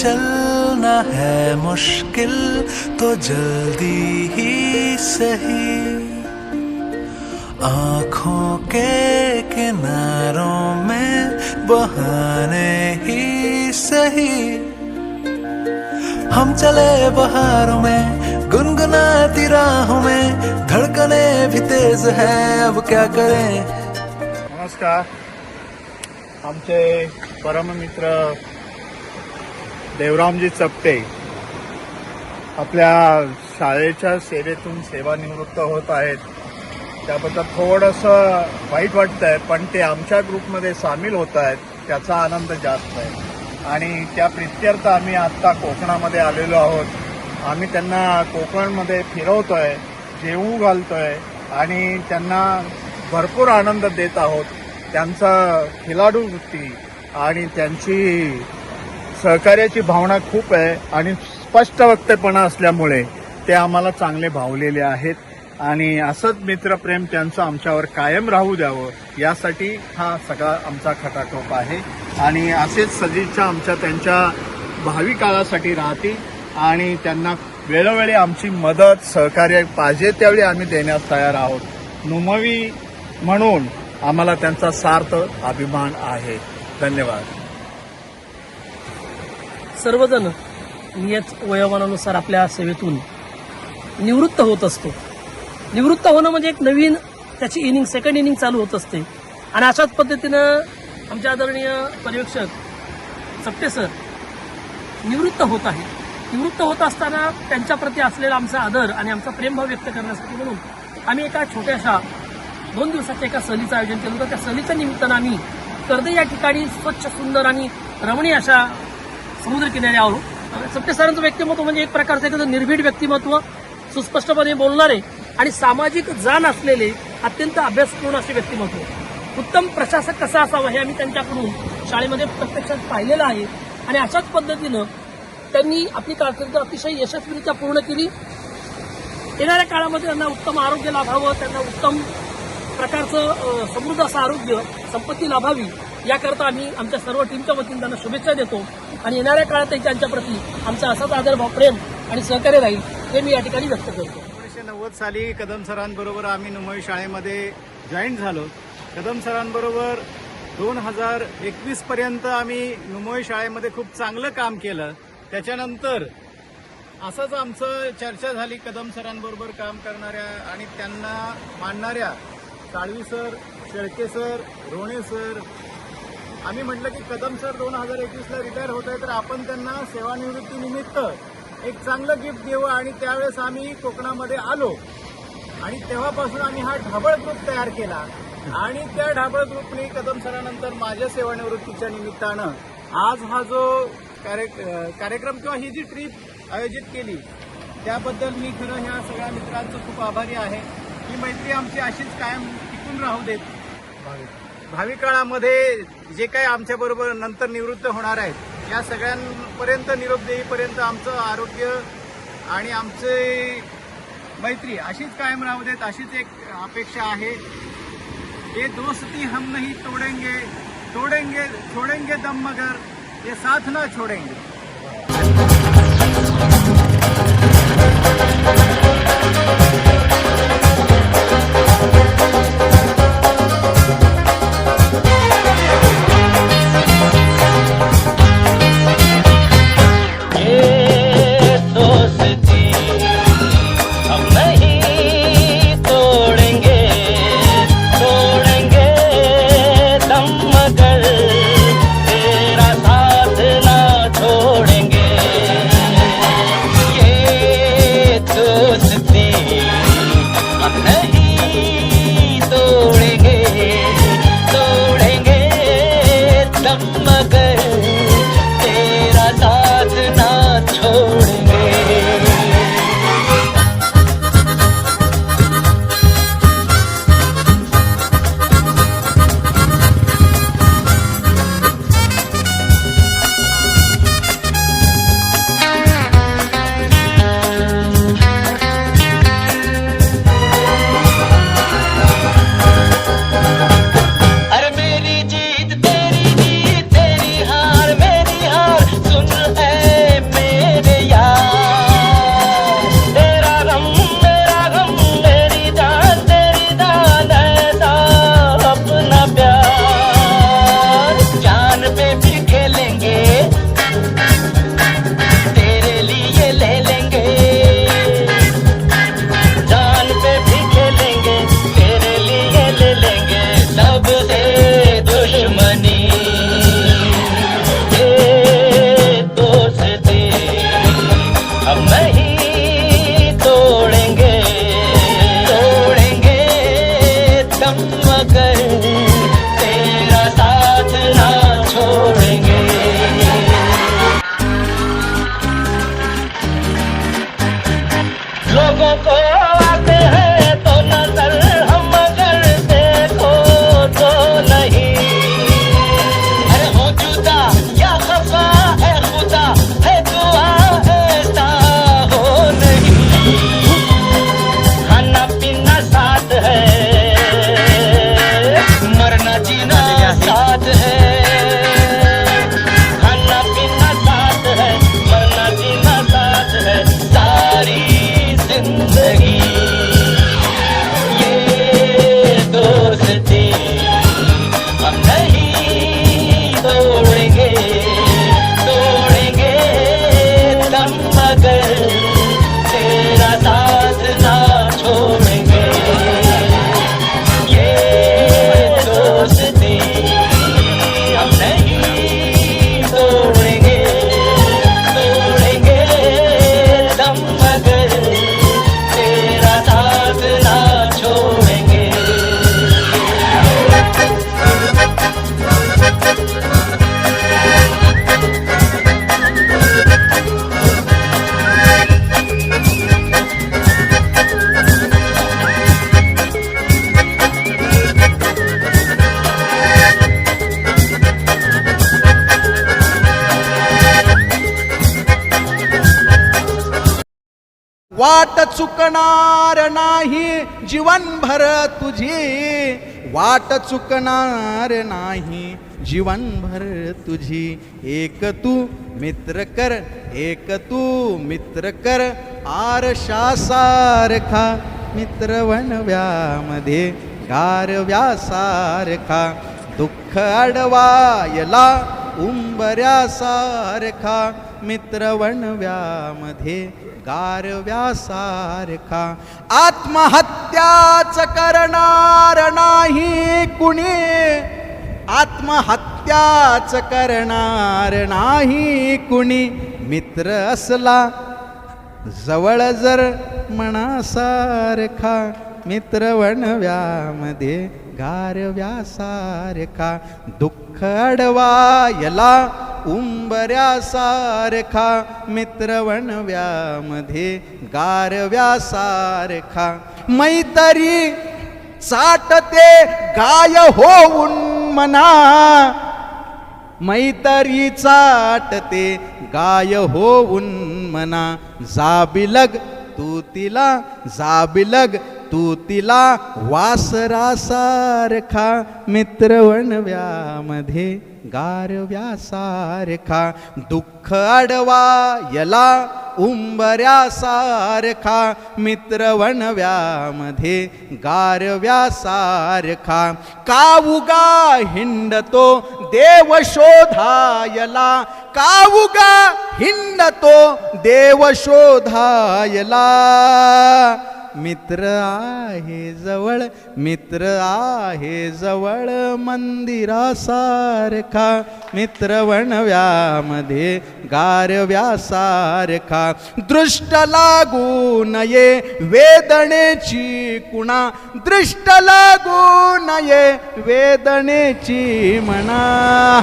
चलना है मुश्किल तो जल्दी ही सही। आँखों के किनारों में बहाने ही सही। हम चले बहारों में, गुनगुनाती राहों में, धड़कने भी तेज है, अब क्या करें? नमस्कार। आमचे परममित्र देवरामजी चपटे. आपल्या शाळेच्या सेवेतून सेवानिवृत्त होत आहेत. त्याबद्दल थोडंसं वाईट वाटतंय पण ते आमच्या ग्रुपमध्ये सामील होत आहेत त्याचा आनंद जास्त आहे. आणि त्या प्रित्यर्थ आम्ही आत्ता कोकणामध्ये आलेलो आहोत. आम्ही त्यांना कोकणमध्ये आहे जेवू घालतो आहे आणि त्यांना भरपूर आनंद देत आहोत. त्यांचा खिलाडू वृत्ती आणि त्यांची सहकार्याची भावना खूप आहे आणि स्पष्ट वक्तपणा असल्यामुळे ते आम्हाला चांगले भावलेले आहेत. आणि असंच मित्रप्रेम त्यांचं आमच्यावर कायम राहू द्यावं यासाठी हा सगळा आमचा खटाटोप आहे. आणि असेच सदिच्छा आमच्या त्यांच्या भावी काळासाठी राहतील आणि त्यांना वेळोवेळी आमची मदत सहकार्य पाहिजे त्यावेळी आम्ही देण्यास तयार आहोत. नुमवी म्हणून आम्हाला त्यांचा सार्थ अभिमान आहे. धन्यवाद. सर्वजण नियत वयोमानानुसार आपल्या सेवेतून निवृत्त होत असतो. निवृत्त होणं म्हणजे एक नवीन त्याची इनिंग सेकंड इनिंग चालू होत असते. आणि अशाच पद्धतीनं आमच्या आदरणीय पर्यवेक्षक सप्टे सर निवृत्त होत आहे निवृत्त होत असताना त्यांच्याप्रती असलेला आमचा आदर आणि आमचा प्रेमभाव व्यक्त करण्यासाठी म्हणून आम्ही एका छोट्याशा दोन दिवसाच्या एका सहलीचं आयोजन केलं होतं. त्या सहलीच्या निमित्तानं आम्ही कर्दे या ठिकाणी स्वच्छ सुंदर आणि रमणीय अशा समुद्रकिनारी आहोत. सत्य सरांचं व्यक्तिमत्व म्हणजे एक प्रकारचं एखादं निर्भीड व्यक्तिमत्व सुस्पष्टपणे बोलणारे आणि सामाजिक जाण असलेले अत्यंत अभ्यासपूर्ण असे व्यक्तिमत्व. उत्तम प्रशासक कसा असावा हे आम्ही त्यांच्याकडून शाळेमध्ये प्रत्यक्षात पाहिलेलं आहे. आणि अशाच पद्धतीनं त्यांनी आपली कारकीर्द अतिशय यशस्वीरित्या पूर्ण केली. येणाऱ्या काळामध्ये त्यांना उत्तम आरोग्य लाभावं त्यांना उत्तम प्रकारचं समृद्ध असं आरोग्य संपत्ती लाभावी याकरता आम्ही आमच्या सर्व टीमच्या वतीने त्यांना शुभेच्छा देतो. आणि येणाऱ्या काळातही त्यांच्याप्रती आमचा असाच आदरभाव प्रेम आणि सहकार्य राहील हे मी या ठिकाणी व्यक्त करतो. एकोणीसशे नव्वद साली कदम सरांबरोबर आम्ही नुमई शाळेमध्ये जॉईन झालो. कदम सरांबरोबर दोन हजार एकवीस पर्यंत आम्ही नुमोई शाळेमध्ये खूप चांगलं काम केलं. त्याच्यानंतर असंच आमचं चर्चा झाली कदम सरांबरोबर काम करणाऱ्या आणि त्यांना मानणाऱ्या. Salvi sir Shelke sir Rone sir आम्ही म्हटलं की कदम सर दोन हजार एकवीसला रिटायर होत आहे तर आपण त्यांना सेवानिवृत्तीनिमित्त एक चांगलं गिफ्ट देऊ आणि त्यावेळेस आम्ही कोकणामध्ये आलो. आणि तेव्हापासून आम्ही हा ढाबळ ग्रुप तयार केला. आणि त्या ढाबळ ग्रुपने कदम सरानंतर माझ्या सेवानिवृत्तीच्या निमित्तानं आज हा जो कार्य- कार्यक्रम किंवा ही जी ट्रीप आयोजित केली त्याबद्दल मी खरं ह्या सगळ्या मित्रांचं खूप आभारी आहे. ही मैत्री आमची अशीच कायम टिकून राहू देत. भावी काळामध्ये जे काही आमच्याबरोबर नंतर निवृत्त होणार आहेत या सगळ्यांपर्यंत निरोप देईपर्यंत आमचं आरोग्य आणि आमचे मैत्री अशीच कायम राहू देत अशीच एक अपेक्षा आहे. ये दोस्ती हम नहीं तोडेंगे तोडेंगे छोडेंगे दम मगर ये साथ ना छोडेंगे. वाट चुकणार नाही जीवनभर तुझी. वाट चुकणार नाही जीवनभर तुझी. एक तू मित्र कर एक तू मित्र कर. आरशासारखा मित्र वणव्यामध्ये गारव्यासारखा दुःख अडवायला उंबऱ्यासारखा मित्रवणव्यामध्ये गारव्यासारखा आत्महत्याच करणार नाही कुणी. आत्महत्याच करणार नाही कुणी. मित्र असला जवळ जर मनासारखा मित्रवणव्यामध्ये गार व्यासारखा दुःख अडवायला उंबऱ्यासारखा मित्र गार व्यासारखा मैतरी चाटते गाय होऊन मना मैतरी चाटते गाय होऊन मना जाबिलग तू तिला जाबिलग तू तिला वासरासारखा मित्रवणव्यामध्ये गारव्यासारखा दुःख अडवा यला उंबऱ्यासारखा मित्रवणव्यामध्ये गारव्यासारखा. कावुगा हिंडतो देव शोधायला कावुगा हिंडतो देव शोधायला मित्र आहे जवळ मित्र आहे जवळ मंदिरासारखा. मित्र वणव्यामध्ये गारव्यासारखा. दृष्ट लागू नये वेदनेची कुणा. दृष्ट लागू नये वेदनेची म्हणा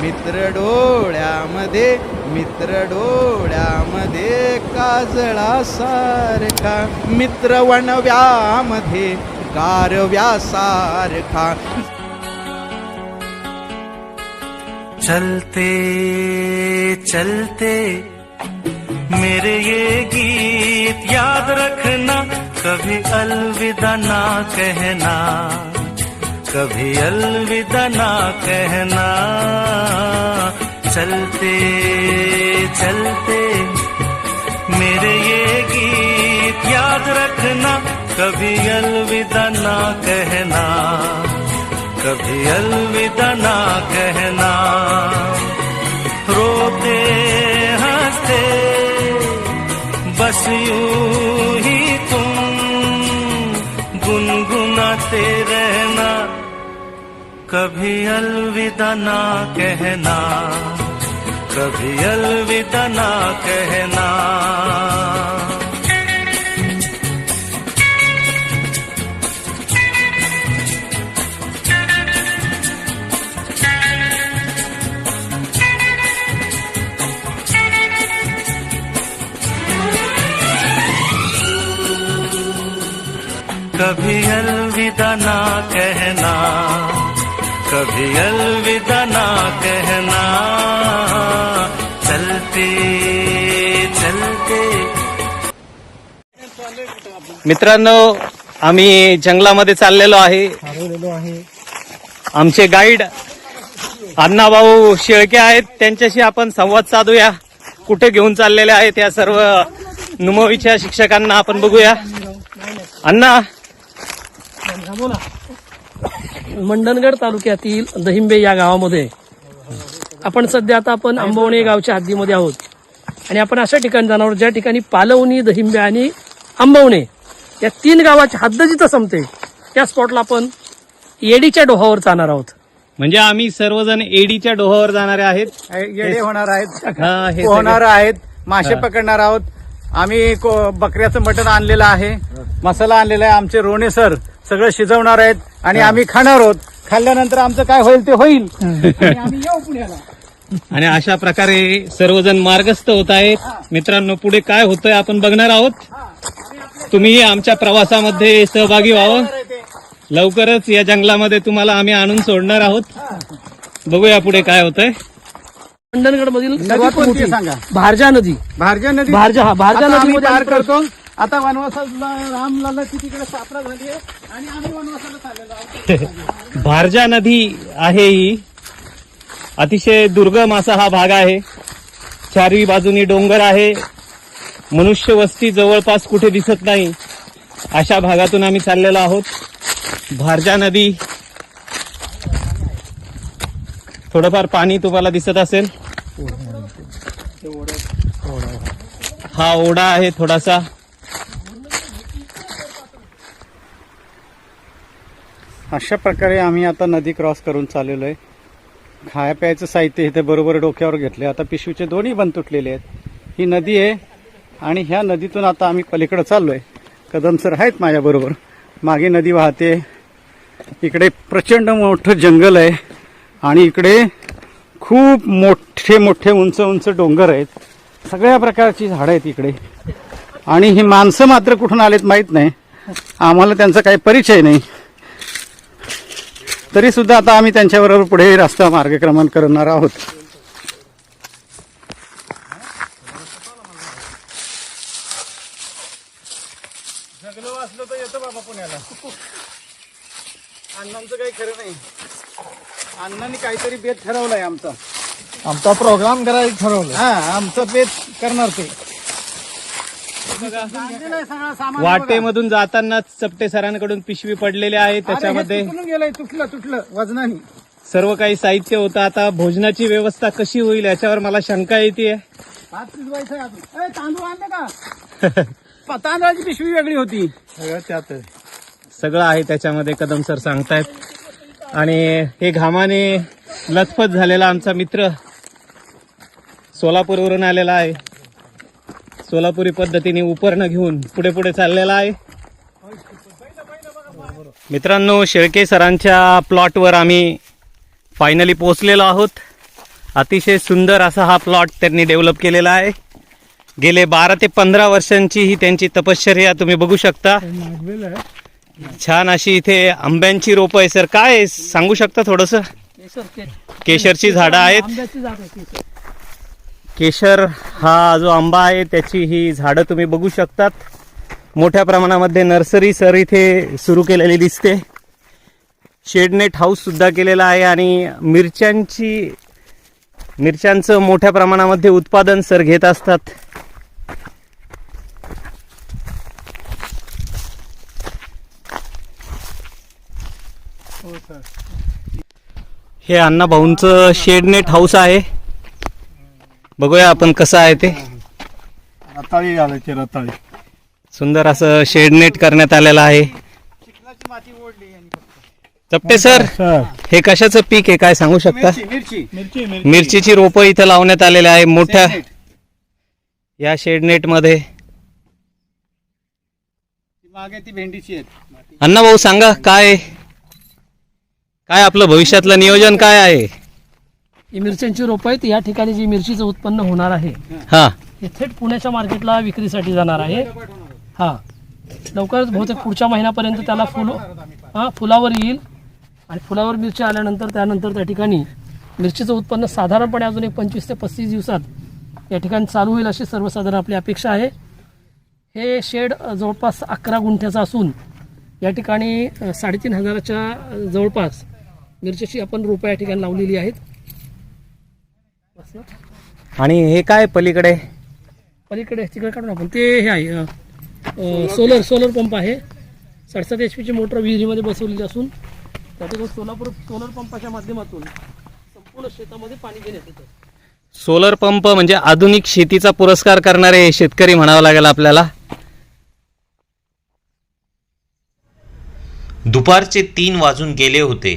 मित्र डोळ्यामध्ये मित्र डोळ्यामध्ये काजळासारखा मित्र वणव्यामध्ये गारव्यासारखा. चलते चलते, मेरे ये गीत याद रखना, कभी अलविदा ना कहना। कभी अलविदा ना कहना। चलते चलते मेरे ये गीत याद रखना। कभी अलविदा ना कहना। कभी अलविदा ना कहना। रोते हंसते बस यूं ही तुम गुनगुनाते कभी अलविदा ना कहना कभी अलविदा ना कहना। कभी अलविदा ना कहना कभी अलविदा ना कहना। चलते चलते। मित्रांनो आम्ही जंगलामध्ये चाललेलो आहे. आमचे गाईड अण्णाभाऊ शेळके आहेत. त्यांच्याशी आपण संवाद साधूया. कुठे घेऊन चाललेले आहेत या सर्व नुमवीच्या शिक्षकांना आपण बघूया. अण्णा मंडणगड तालुक्यातील दहिंबे या गावामध्ये आपण सध्या आता आपण आंबवणे गावच्या हद्दीमध्ये आहोत. आणि आपण अशा ठिकाणी जाणार आहोत ज्या ठिकाणी पालवणी दहिंबे आणि आंबवणे या तीन गावाची हद्द जिथं संपते त्या स्पॉटला आपण येडीच्या डोहावर जाणार आहोत. म्हणजे आम्ही सर्वजण एडीच्या डोहावर जाणारे आहेत. येडे होणार आहेत. हा, हे पोहणार आहेत. मासे. पकडणार आहोत. आम्ही को- बकऱ्याचं मटण आणलेलं आहे. मसाला आणलेला आहे. आमचे रोणे सर सगळं शिजवणार आहेत आणि आम्ही खाणार आहोत. खाल्ल्यानंतर आमचं काय होईल ते होईल. आणि आम्ही येऊ पुण्याला. आणि अशा प्रकारे सर्वजण मार्गस्थ होत आहेत. मित्रांनो पुढे काय होतंय आपण बघणार आहोत. तुम्ही आमच्या प्रवासामध्ये सहभागी व्हावं. लवकरच या जंगलामध्ये तुम्हाला आम्ही आणून सोडणार आहोत. बघूया पुढे काय होतंय. मंडणगड मधील नदी सर्वात मोठी सांगा? भारजा नदी. भारजा नदी? भारजा हा भारजा नदीमध्ये पार करतो. आता वनवासाला रामलालाची तिकडे स्थापना झाली आहे आणि आम्ही वनवासाला चाललेलो भारजा नदी आहे ही. अतिशय दुर्गम असा हा भाग आहे. चारही बाजूनी डोंगर आहे. मनुष्य वस्ती जवळपास कुठे दिसत नाही. अशा भागातून आम्ही चाललेलो आहोत. भारजा नदी थोडंफार पाणी तुम्हाला दिसत असेल. हा ओढा आहे थोडासा. अशा प्रकारे आम्ही आता नदी क्रॉस करून चाललेलो आहे. खाया प्यायचं साहित्य इथे बरोबर डोक्यावर घेतले आता पिशवीचे दोन्ही बंद तुटलेले आहेत. ही नदी आहे आणि ह्या नदीतून आता आम्ही पलीकडे चाललो आहे कदम सर आहेत माझ्याबरोबर मागे नदी वाहते. इकडे प्रचंड मोठं जंगल आहे. आणि इकडे खूप मोठे मोठे उंच उंच डोंगर आहेत. सगळ्या प्रकारची झाडं आहेत इकडे. आणि ही माणसं मात्र कुठून आलेत माहीत नाही. आम्हाला त्यांचा काही परिचय नाही. तरी सुद्धा आता आम्ही त्यांच्याबरोबर पुढे रस्ता मार्गक्रमण करणार आहोत. जगलो असलो तर येतो बाबा पुण्याला. अण्णांचं काही खरं नाही. अण्णांनी काहीतरी बेत ठरवलाय आमचा. आमचा प्रोग्राम करायचं ठरवलं हा आमचं बेत करणार ते. आणलेलं आहे सगळं सामान बघा. वाटेमधून जाताना चपटे सरांकडून पिशवी पडलेली आहे अरे, हे त्याच्यामध्ये तुटून गेलंय तुटलं तुटलं वजनाने. सर्व काही साहित्य होतं. आता भोजनाची व्यवस्था कशी होईल याच्यावर मला शंका येते भात शिजवायचं आहे अजून. ए, तांदूळ आणले का? प- तांदळाची पिशवी वेगळी होती. सगळं त्यात आहे. सगळं आहे त्याच्यामध्ये कदम सर सांगतायत. आणि हे घामाने लथपथ झालेला आमचा मित्र सोलापूरवरून आलेला आहे. सोलापुरी पद्धतीने उपरणं घेऊन पुढे पुढे चाललेला आहे. मित्रांनो शेळके सरांच्या प्लॉटवर आम्ही फायनली पोहोचलेलो आहोत. अतिशय सुंदर असा हा प्लॉट त्यांनी डेव्हलप केलेला आहे. गेले बारा ते पंधरा वर्षांची ही त्यांची तपश्चर्या तुम्ही बघू शकता. छान अशी इथे आंब्यांची रोपं आहे सर. काय आहे? सांगू शकता थोडस? केशरची झाडं आहेत. केशर. हा जो आंबा आहे त्याची ही झाडं तुम्ही बघू शकतात. मोठ्या प्रमाणामध्ये नर्सरी सर इथे सुरू केलेली दिसते. शेडनेट हाऊस सुद्धा केलेला आहे आणि मिरच्यांची मिरच्यांचं मोठ्या प्रमाणामध्ये उत्पादन सर घेत असतात. हे अण्णा भाऊंचं शेडनेट हाऊस आहे. बघूया आपण कसं आहे ते. रताळी घालायची रताळी. सुंदर असं शेडनेट करण्यात आलेलं आहे. चपटे सर हे कशाचं पीक आहे काय सांगू शकता? मिरची मिरची. मिरची मिरचीची रोपं इथं लावण्यात आलेले आहे मोठ्या या शेडनेटमध्ये. मागे ती भेंडीची आहेत. अण्णा भाऊ सांगा काय काय आपलं भविष्यातलं नियोजन काय आहे? ही मिरच्यांची रोपं आहेत. या ठिकाणी जी मिरचीचं उत्पन्न होणार आहे हा. हे थेट पुण्याच्या मार्केटला विक्रीसाठी जाणार आहे. हा. लवकरच बहुतेक पुढच्या महिन्यापर्यंत त्याला फुल हा फुलावर येईल. आणि फुलावर मिरची आल्यानंतर त्यानंतर त्या ठिकाणी मिरचीचं उत्पन्न साधारणपणे अजून एक पंचवीस ते पस्तीस दिवसात या ठिकाणी चालू होईल अशी सर्वसाधारण आपली अपेक्षा आहे. हे शेड जवळपास अकरा गुंठ्याचं असून या ठिकाणी साडेतीन हजाराच्या जवळपास मिरचीची आपण रोपं या ठिकाणी लावलेली आहेत? आणि हे काय पलीकडे? पलीकडे तिकडे काढून आपण. ते हे आहे सोलर सोलर पंप आहे. सडसठ एच पीची मोटर विहिरीमध्ये बसवलेली असून त्या ठिकाणी सोलापूर सोलर पंपाच्या माध्यमातून संपूर्ण शेतामध्ये पाणी देण्यात येतं. सोलर पंप म्हणजे आधुनिक शेतीचा पुरस्कार करणारे शेतकरी म्हणावं लागेल आपल्याला. दुपारचे तीन वाजून गेले होते.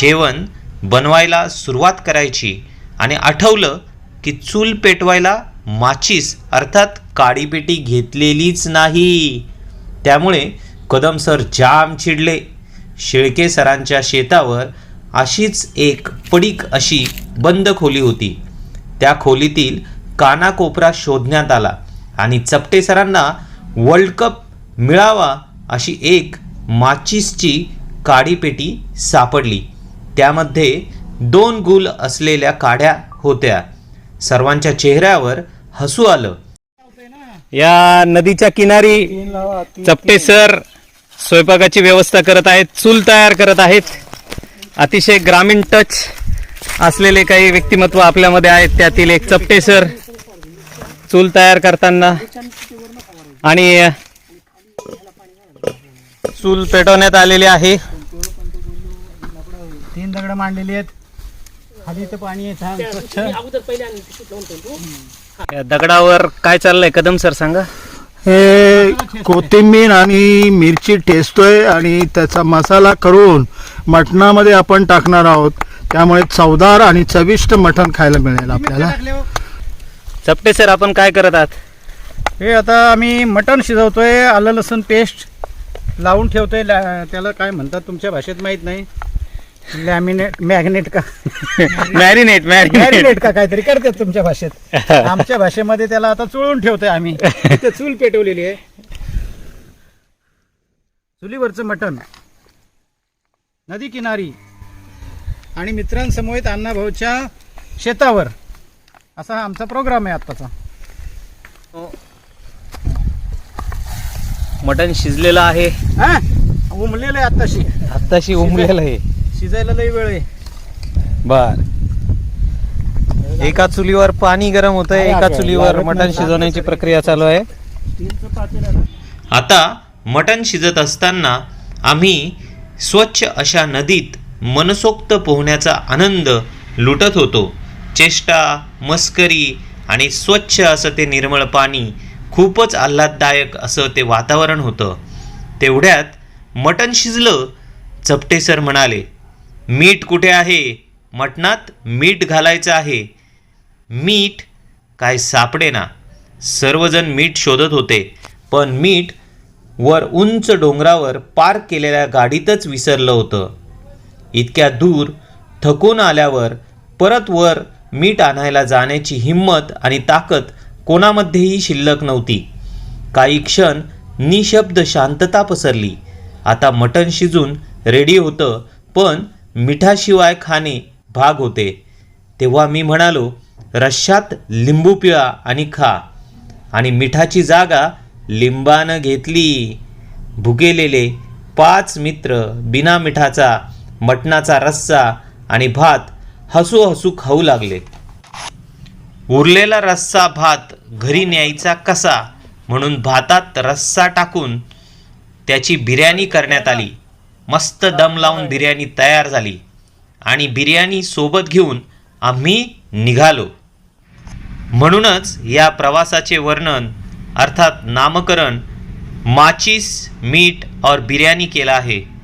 जेवण बनवायला सुरुवात करायची आणि आठवलं की चूल पेटवायला माचीस अर्थात काडीपेटी घेतलेलीच नाही. त्यामुळे कदम सर जाम चिडले. शेळके सरांच्या शेतावर अशीच एक पडीक अशी बंद खोली होती. त्या खोलीतील कानाकोपरा शोधण्यात आला आणि चपटे सरांना वर्ल्ड कप मिळावा अशी एक माचीसची काडीपेटी सापडली. त्यामध्ये दोन गुल असलेल्या काड्या होत्या. सर्वांच्या चेहऱ्यावर हसू आलं. या नदीच्या किनारी चपटे सर स्वयंपाकाची व्यवस्था करत आहेत चूल तयार करत आहेत. अतिशय ग्रामीण टच असलेले काही व्यक्तिमत्व आपल्यामध्ये आहेत. त्यातील एक चपटे सर चूल तयार करताना आणि चूल पेटवण्यात आलेली आहे. तीन दगड मांडलेली आहेत. खाली इथं पाणी आहे छान स्वच्छ. या दगडावर काय चाललंय? कदम सर सांगा. हे कोथिंबीर आणि मिरची ठेचतोय आणि त्याचा मसाला करून मटणामध्ये आपण टाकणार आहोत. त्यामुळे चवदार आणि चविष्ट मटण खायला मिळेल आपल्याला. चपटे सर आपण काय करत आहात? हे आता आम्ही मटण शिजवतोय आलं लसूण पेस्ट लावून ठेवतोय. ला- त्याला काय म्हणतात तुमच्या भाषेत माहीत नाही. लॅमिनेट मॅग्नेट का? Marinate marinate. मॅरिनेट का काहीतरी करतात तुमच्या भाषेत. आमच्या भाषेमध्ये त्याला आता चुळून ठेवतोय आम्ही. इथे चूल पेटवलेली आहे. चुलीवरचं मटण. नदी किनारी. आणि मित्रांसमोर अण्णाभाऊच्या शेतावर. असा हा आमचा प्रोग्राम आहे आत्ताचा. मटण शिजलेलं आहे. हा? उमलेलं आहे आत्ताशी. आत्ताशी उमलेलं आहे. शिजायला लई वेळ आहे. बर. एका चुलीवर पाणी गरम होत आहे एका चुलीवर मटण शिजवण्याची प्रक्रिया चालू आहे. आता मटण शिजत असताना आम्ही स्वच्छ अशा नदीत मनसोक्त पोहण्याचा आनंद लुटत होतो. चेष्टा मस्करी आणि स्वच्छ असं ते निर्मळ पाणी खूपच आल्हाददायक असं ते वातावरण होतं. तेवढ्यात मटण शिजलं चपटे सर म्हणाले मीठ कुठे आहे? मटणात मीठ घालायचं आहे. मीठ काय सापडे ना. सर्वजण मीठ शोधत होते पण मीठ वर उंच डोंगरावर पार्क केलेल्या गाडीतच विसरलं होतं. इतक्या दूर थकून आल्यावर परत वर मीठ आणायला जाण्याची हिंमत आणि ताकद कोणामध्येही शिल्लक नव्हती. काही क्षण निशब्द शांतता पसरली. आता मटण शिजून रेडी होतं पण मिठाशिवाय खाणे भाग होते. तेव्हा मी म्हणालो रश्शात लिंबू पिळा आणि खा. आणि मिठाची जागा लिंबानं घेतली. भुगेलेले पाच मित्र बिना मिठाचा मटणाचा रस्सा आणि भात हसू हसू खाऊ लागले. उरलेला रस्सा भात घरी न्यायचा कसा? म्हणून भातात रस्सा टाकून त्याची बिर्याणी करण्यात आली. मस्त दम लावून बिर्याणी तयार झाली. आणि बिर्याणी सोबत घेऊन आम्ही निघालो. म्हणूनच या प्रवासाचे वर्णन अर्थात नामकरण माचीस मीठ और बिर्याणी केलं आहे.